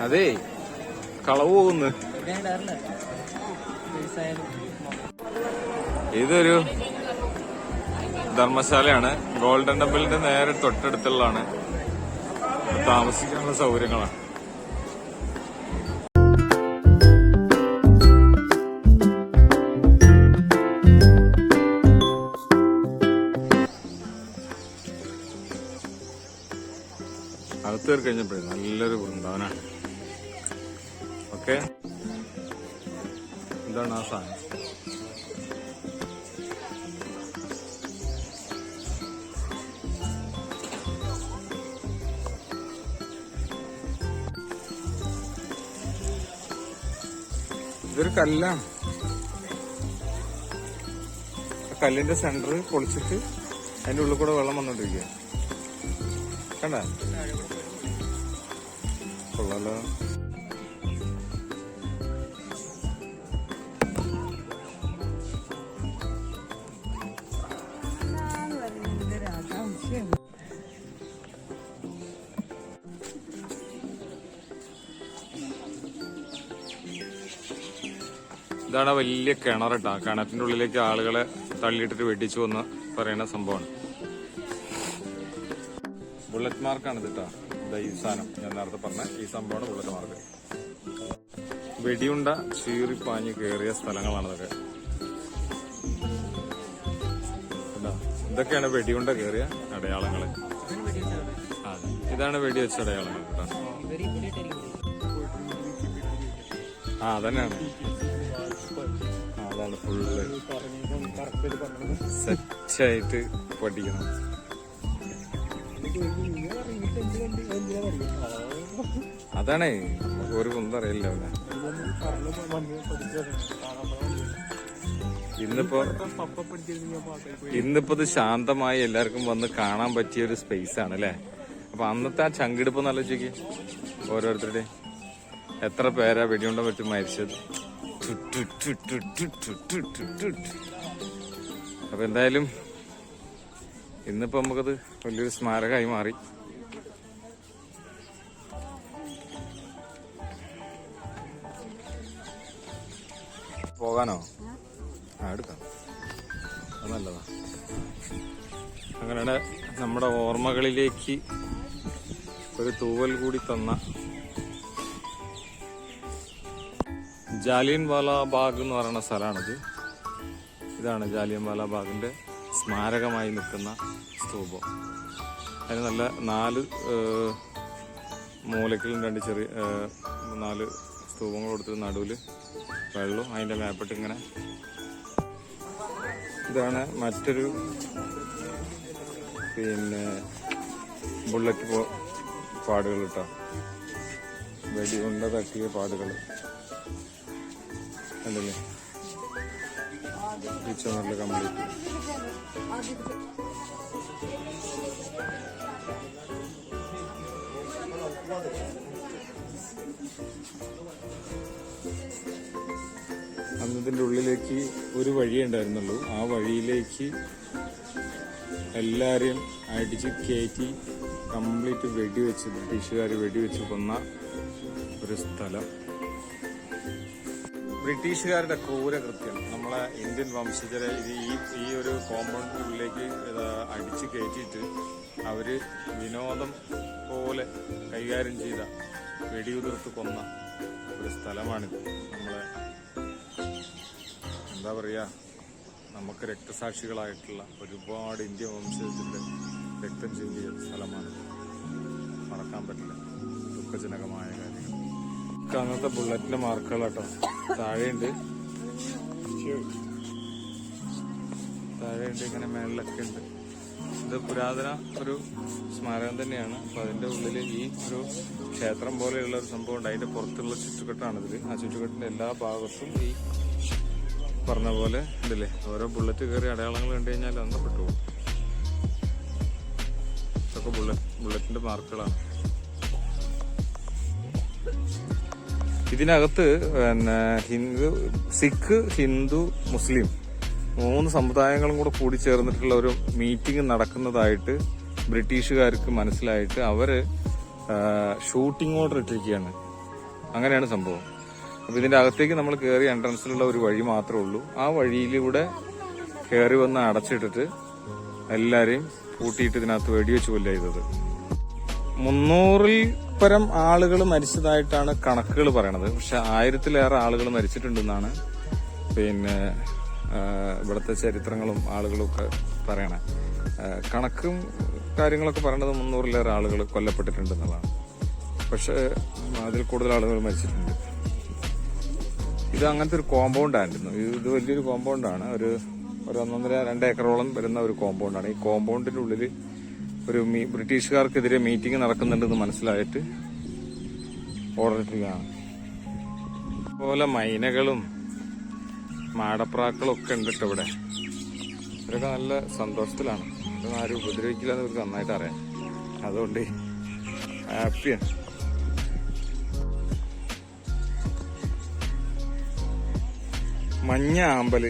അതെ കളവ് പോകുന്നു. ഇതൊരു ധർമ്മശാലയാണ്. ഗോൾഡൻ ടെമ്പിളിന്റെ നേരെ തൊട്ടടുത്തുള്ളതാണ്. താമസിക്കാനുള്ള സൗകര്യങ്ങളാണ്. അകത്ത് പേർ കഴിഞ്ഞപ്പോഴേ നല്ലൊരു വൃന്ദാവനാണ് ഓക്കെ? എന്താണ് ആ സാധനം. ഇതൊരു കല്ലാണ് കല്ലിന്റെ സെന്റർ പൊളിച്ചിട്ട് അതിന്റെ ഉള്ളിൽ കൂടെ വെള്ളം വന്നോണ്ടിരിക്കുക കണ്ട? കൊള്ളാലോ. ഇതാണ് വലിയ കിണറിട്ടാ. കിണറ്റിന്റെ ഉള്ളിലേക്ക് ആളുകളെ തള്ളിയിട്ടിട്ട് വെട്ടിച്ചു എന്ന് പറയുന്ന സംഭവമാണ്. ബുള്ളറ്റ് മാർക്കാണ് ഇതിട്ടാ ഇതാ ഈ സാധനം ഞാൻ നേരത്തെ പറഞ്ഞ ഈ സംഭവമാണ് ബുള്ളറ്റ് മാർഗം. വെടിയുണ്ട ചീറിപ്പാഞ്ഞ് കയറിയ സ്ഥലങ്ങളാണ് ഇതൊക്കെ? ഇതൊക്കെയാണ് വെടിയുണ്ട കയറിയ അടയാളങ്ങൾ ഇതാണ് വെടി വെച്ച അടയാളങ്ങൾ ആ അതന്നെയാണ്. അതാണ് ഫുള്ള്. സെറ്റായിട്ട് പഠിക്കണം അതാണേ ഒരു കുന്തം അറിയില്ല ഇന്നിപ്പോ ഇന്നിപ്പോ ഇത് ശാന്തമായി എല്ലാവർക്കും വന്ന് കാണാൻ പറ്റിയ ഒരു സ്പേസ് ആണ് അല്ലെ? അപ്പൊ അന്നത്തെ ആ ചങ്കിടുപ്പ് നല്ല ചോദിക്ക് ഓരോരുത്തരുടെയും എത്ര പേരാ വെടിയുണ്ടോ പറ്റും മരിച്ചത്? അപ്പൊ എന്തായാലും ഇന്നിപ്പോ നമുക്കത് വലിയൊരു സ്മാരകമായി മാറി. പോകാനോ? ആ എടുക്കാം. അത് നല്ലതാ. അങ്ങനെ നമ്മുടെ ഓർമ്മകളിലേക്ക് ഒരു തൂവൽ കൂടി തന്ന ജാലിയൻ വാല ബാഗ് എന്ന് പറയുന്ന സ്ഥലമാണിത്. ഇതാണ് ജാലിയൻ വാല ബാഗിന്റെ സ്മാരകമായി നിൽക്കുന്ന സ്തൂപം. അതിന് നല്ല നാല് മൂലക്കിലും രണ്ട് ചെറിയ നാല് സ്തൂപങ്ങൾ കൊടുത്തിട്ട് നടുവിൽ വെള്ളവും അതിന്റെ മേപ്പിട്ട് ഇങ്ങനെ ഇതാണ് മറ്റൊരു പിന്നെ ബുള്ളറ്റ് പാടുകൾ കേട്ടോ. വെടിയുണ്ട തട്ടിയ പാടുകൾ. കണ്ടില്ലേ? ഈ ചുമരിൽ ഇതിന്റെ ഉള്ളിലേക്ക് ഒരു വഴി ഉണ്ടായിരുന്നുള്ളൂ. ആ വഴിയിലേക്ക് എല്ലാവരെയും അടിച്ച് കയറ്റി കംപ്ലീറ്റ് വെടിവെച്ച് ബ്രിട്ടീഷുകാർ വെടിവെച്ച് കൊന്ന ഒരു സ്ഥലം. ബ്രിട്ടീഷുകാരുടെ ക്രൂരകൃത്യം. നമ്മളെ ഇന്ത്യൻ വംശജരെ ഇത് ഈ ഈ ഒരു കോമ്പൗണ്ടിനുള്ളിലേക്ക് അടിച്ച് കയറ്റിയിട്ട് അവർ വിനോദം പോലെ കൈകാര്യം ചെയ്ത വെടിയുതിർത്ത് കൊന്ന ഒരു സ്ഥലമാണിത്. നമ്മളെ എന്താ പറയുക നമുക്ക് രക്തസാക്ഷികളായിട്ടുള്ള ഒരുപാട് ഇന്ത്യ വംശജത്തിന്റെ രക്തം ചിന്തിയ സ്ഥലമാണ് മറക്കാൻ പറ്റില്ല. ദുഃഖജനകമായ കാര്യങ്ങൾ അന്നത്തെ ബുള്ളറ്റിന്റെ മാർക്കുകളാട്ടോ താഴെയുണ്ട്. താഴെയുണ്ട് ഇങ്ങനെ മേളിലൊക്കെ ഉണ്ട്. ഇത് പുരാതന ഒരു സ്മാരകം തന്നെയാണ്. അപ്പൊ അതിന്റെ ഉള്ളിൽ ഈ ഒരു ക്ഷേത്രം പോലെയുള്ള ഒരു സംഭവം ഉണ്ട്. അതിന്റെ പുറത്തുള്ള ചുറ്റുകെട്ടാണ് ഇതിൽ ആ ചുറ്റുകെട്ടിന്റെ എല്ലാ ഭാഗത്തും ഈ പറഞ്ഞ പോലെ ഉണ്ടല്ലേ ഓരോ ബുള്ളറ്റ് കയറി അടയാളങ്ങൾ കണ്ടു കഴിഞ്ഞാൽ അന്നപ്പെട്ടു പോകും ഇതൊക്കെ ബുള്ളറ്റ് ബുള്ളറ്റിന്റെ മാർക്കുകളാണ്. ഇതിനകത്ത് പിന്നെ ഹിന്ദു സിഖ് ഹിന്ദു മുസ്ലിം മൂന്ന് സമുദായങ്ങളും കൂടെ കൂടി ചേർന്നിട്ടുള്ള ഒരു മീറ്റിംഗ് നടക്കുന്നതായിട്ട് ബ്രിട്ടീഷുകാർക്ക് മനസ്സിലായിട്ട് അവർ ഷൂട്ടിംഗ് ഓർഡർ ഇട്ടിരിക്കുകയാണ്. അങ്ങനെയാണ് സംഭവം. അപ്പൊ ഇതിന്റെ അകത്തേക്ക് നമ്മൾ കയറി എൻട്രൻസിലുള്ള ഒരു വഴി മാത്രമേ ഉള്ളൂ. ആ വഴിയിലൂടെ കയറി വന്ന് അടച്ചിട്ടിട്ട് എല്ലാരെയും പൂട്ടിയിട്ട് ഇതിനകത്ത് വെടിവെച്ച് കൊല്ല ചെയ്തത്. മുന്നൂറിൽ പരം ആളുകൾ മരിച്ചതായിട്ടാണ് കണക്കുകൾ പറയണത്. പക്ഷെ ആയിരത്തിലേറെ ആളുകൾ മരിച്ചിട്ടുണ്ടെന്നാണ് പിന്നെ ഇവിടുത്തെ ചരിത്രങ്ങളും ആളുകളും ഒക്കെ പറയണേ. കണക്കും കാര്യങ്ങളൊക്കെ പറയണത് മുന്നൂറിലേറെ ആളുകൾ കൊല്ലപ്പെട്ടിട്ടുണ്ടെന്നുള്ളതാണ് പക്ഷെ അതിൽ കൂടുതൽ ആളുകൾ മരിച്ചിട്ടുണ്ട്. ഇത് അങ്ങനത്തെ ഒരു കോമ്പൗണ്ട് ആയിരുന്നു. ഇത് വലിയൊരു കോമ്പൗണ്ടാണ് ഒരു ഒരു ഒന്നൊന്നര രണ്ട് ഏക്കറോളം വരുന്ന ഒരു കോമ്പൗണ്ടാണ് ഈ കോമ്പൗണ്ടിന്റെ ഉള്ളിൽ ഒരു മീ- ബ്രിട്ടീഷുകാർക്കെതിരെ മീറ്റിംഗ് നടക്കുന്നുണ്ടെന്ന് മനസ്സിലായിട്ട് ഓർഡർ ഇട്ടുകയാണ് അതുപോലെ മൈനകളും മാടപ്രാക്കളും ഒക്കെ ഉണ്ട് കേട്ടോ ഇവിടെ. ഇവരൊക്കെ നല്ല സന്തോഷത്തിലാണ്. ഇതൊന്നും ആരും ഉപദ്രവിക്കില്ല എന്ന് ഇവർക്ക് നന്നായിട്ട് അറിയാം. അതുകൊണ്ട് ഹാപ്പിയാണ് മഞ്ഞ ആമ്പൽ.